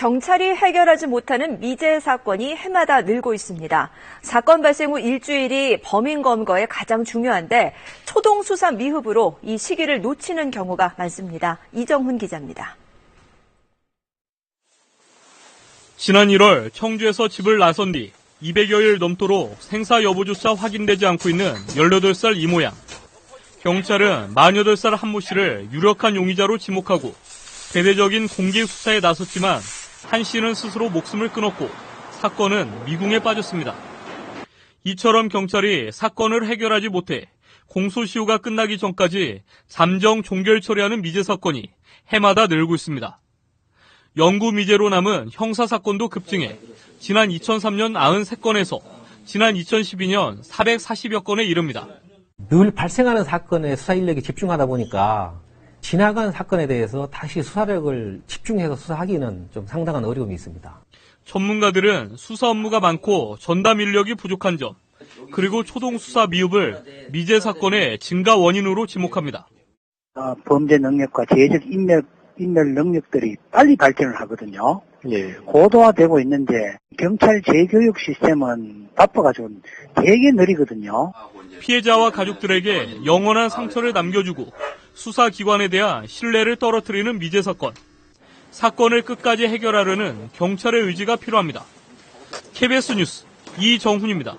경찰이 해결하지 못하는 미제 사건이 해마다 늘고 있습니다. 사건 발생 후 일주일이 범인 검거에 가장 중요한데 초동 수사 미흡으로 이 시기를 놓치는 경우가 많습니다. 이정훈 기자입니다. 지난 1월 청주에서 집을 나선 뒤 200여일 넘도록 생사 여부조차 확인되지 않고 있는 18살 이 모양. 경찰은 48살 한모 씨를 유력한 용의자로 지목하고 대대적인 공개 수사에 나섰지만 한 씨는 스스로 목숨을 끊었고 사건은 미궁에 빠졌습니다. 이처럼 경찰이 사건을 해결하지 못해 공소시효가 끝나기 전까지 잠정 종결 처리하는 미제 사건이 해마다 늘고 있습니다. 영구 미제로 남은 형사 사건도 급증해 지난 2003년 93건에서 지난 2012년 440여 건에 이릅니다. 늘 발생하는 사건에 수사 인력이 집중하다 보니까 지나간 사건에 대해서 다시 수사력을 집중해서 수사하기는 좀 상당한 어려움이 있습니다. 전문가들은 수사 업무가 많고 전담 인력이 부족한 점, 그리고 초동 수사 미흡을 미제 사건의 증가 원인으로 지목합니다. 어, 범죄 능력과 제적 인멸, 인멸 능력들이 빨리 발전을 하거든요. 예. 고도화되고 있는데 경찰 재교육 시스템은 바빠가지고 되게 느리거든요. 피해자와 가족들에게 영원한 상처를 남겨주고 수사기관에 대한 신뢰를 떨어뜨리는 미제 사건. 사건을 끝까지 해결하려는 경찰의 의지가 필요합니다. KBS 뉴스 이정훈입니다.